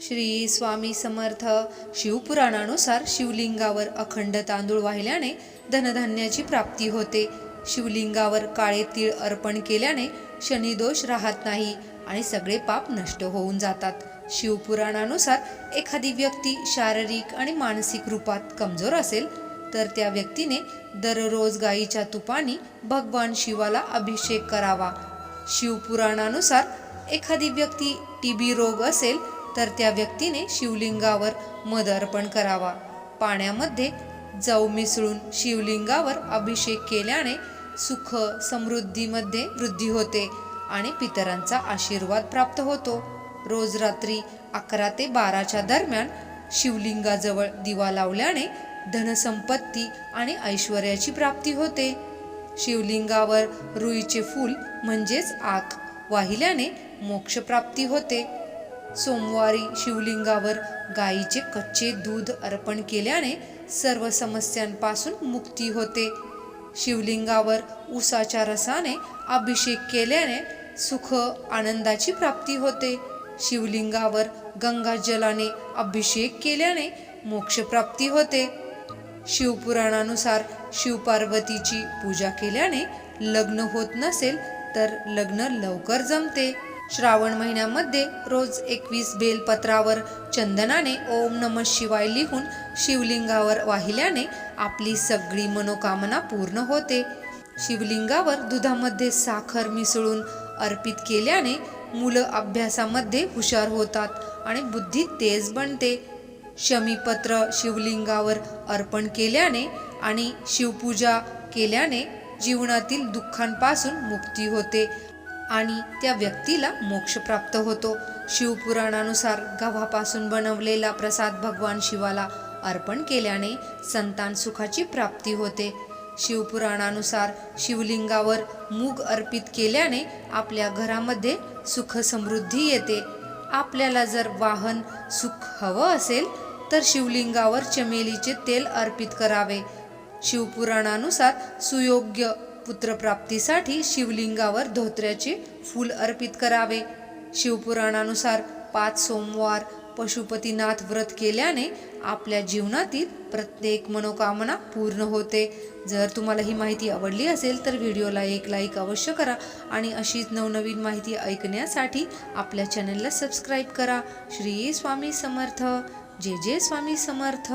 श्री स्वामी समर्थ शिवपुराणानुसार शिवलिंगावर अखंड तांदूळ वाहिल्याने धनधान्याची प्राप्ती होते. शिवलिंगावर काळे तीळ अर्पण केल्याने शनिदोष राहत नाही आणि सगळे पाप नष्ट होऊन जातात. शिवपुराणानुसार एखादी व्यक्ती शारीरिक आणि मानसिक रूपात कमजोर असेल तर त्या व्यक्तीने दररोज गाईच्या तुपाने भगवान शिवाला अभिषेक करावा. शिवपुराणानुसार एखादी व्यक्ती टीबी रोग असेल तर त्या व्यक्तीने शिवलिंगावर मध अर्पण करावा. पाण्यामध्ये जाऊ मिसळून शिवलिंगावर अभिषेक केल्याने सुख समृद्धीमध्ये वृद्धी होते आणि पितरांचा आशीर्वाद प्राप्त होतो. रोज रात्री अकरा ते बाराच्या दरम्यान शिवलिंगाजवळ दिवा लावल्याने धनसंपत्ती आणि ऐश्वर्याची प्राप्ती होते. शिवलिंगावर रुईचे फूल म्हणजेच आक वाहिल्याने मोक्षप्राप्ती होते. सोमवारी शिवलिंगावर गाईचे कच्चे दूध अर्पण केल्याने सर्व समस्यांपासून मुक्ती होते. शिवलिंगावर उसाच्या रसाने अभिषेक केल्याने सुख आनंदाची प्राप्ती होते. शिवलिंगावर गंगाजलाने अभिषेक केल्याने मोक्षप्राप्ती होते. शिवपुराणानुसार शिवपार्वतीची पूजा केल्याने लग्न होत नसेल तर लग्न लवकर जमते. श्रावण महिन्यामध्ये रोज एकवीस बेलपत्रावर चंदनाने ओम नम शिवाय लिहून शिवलिंगावर वाहिल्याने आपली सगळी मनोकामना पूर्ण होते. शिवलिंगावर दुधामध्ये साखर मिसळून अर्पित केल्याने मुलं अभ्यासामध्ये हुशार होतात आणि बुद्धी तेज बनते. शमीपत्र शिवलिंगावर अर्पण केल्याने आणि शिवपूजा केल्याने जीवनातील दुःखांपासून मुक्ती होते. आणि त्या व्यक्तीला मोक्ष प्राप्त होतो. शिवपुराणानुसार गव्हापासून बनवलेला प्रसाद भगवान शिवाला अर्पण केल्याने संतान सुखाची प्राप्ती होते. शिवपुराणानुसार शिवलिंगावर मूग अर्पित केल्याने आपल्या घरामध्ये सुख समृद्धी येते. आपल्याला जर वाहन सुख हवं असेल तर शिवलिंगावर चमेलीचे तेल अर्पित करावे. शिवपुराणानुसार सुयोग्य पुत्रप्राप्तीसाठी शिवलिंगावर धोत्र्याचे फूल अर्पित करावे. शिवपुराणानुसार पाच सोमवार पशुपतीनाथ व्रत केल्याने आपल्या जीवनातील प्रत्येक मनोकामना पूर्ण होते. जर तुम्हाला ही माहिती आवडली असेल तर व्हिडिओला एक लाईक अवश्य करा आणि अशीच नवनवीन माहिती ऐकण्यासाठी आपल्या चॅनलला सबस्क्राईब करा. श्री स्वामी समर्थ. जे जे स्वामी समर्थ.